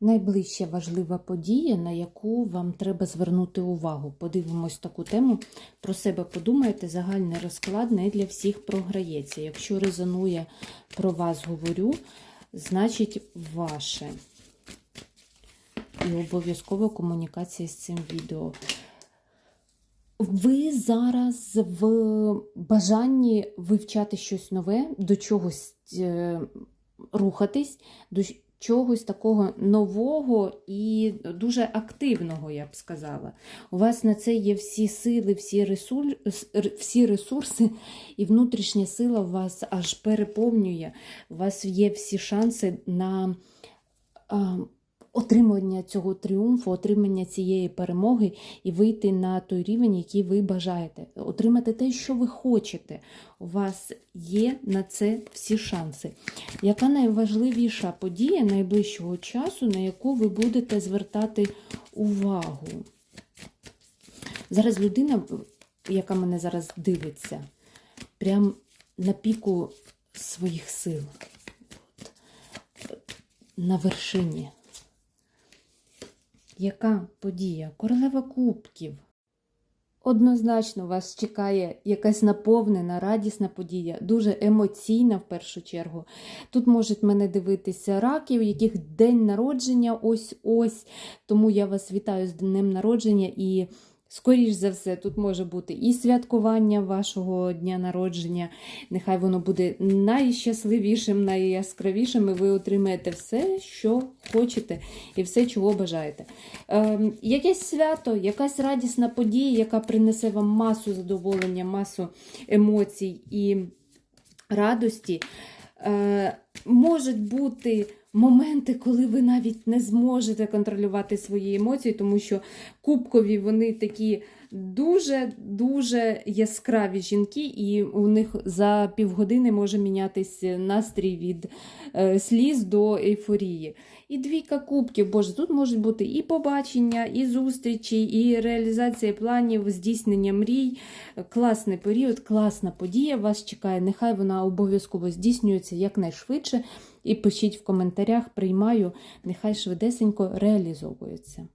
Найближча важлива подія, на яку вам треба звернути увагу. Подивимось таку тему. Про себе подумайте, загальний розклад не для всіх програється. Якщо резонує про вас говорю, значить ваше. І обов'язково комунікація з цим відео. Ви зараз в бажанні вивчати щось нове, до чогось е, рухатись, чогось такого нового і дуже активного, я б сказала. У вас на це є всі сили, всі ресурси, всі ресурси, і внутрішня сила вас аж переповнює. У вас є всі шанси на отримання цього тріумфу, отримання цієї перемоги і вийти на той рівень, який ви бажаєте. Отримати те, що ви хочете. У вас є на це всі шанси. Яка найважливіша подія найближчого часу, на яку ви будете звертати увагу? Зараз людина, яка мене зараз дивиться, прям на піку своїх сил. На вершині. Яка подія? Королева кубків. Однозначно вас чекає якась наповнена, радісна подія, дуже емоційна в першу чергу. Тут можуть мене дивитися раки, у яких день народження ось-ось. Тому я вас вітаю з днем народження і. Скоріш за все, тут може бути і святкування вашого дня народження. Нехай воно буде найщасливішим, найяскравішим, і ви отримаєте все, що хочете, і все, чого бажаєте. Е, якесь свято, якась радісна подія, яка принесе вам масу задоволення, масу емоцій і радості. Е, можуть бути моменти, коли ви навіть не зможете контролювати свої емоції, тому що кубкові вони такі дуже-дуже яскраві жінки, і у них за півгодини може мінятися настрій від е, сліз до ейфорії. І двійка кубків, боже, тут можуть бути і побачення, і зустрічі, і реалізація планів, здійснення мрій. Класний період, класна подія вас чекає. Нехай вона обов'язково здійснюється якнайшвидше. І пишіть в коментарях, приймаю, нехай швидесенько реалізовується.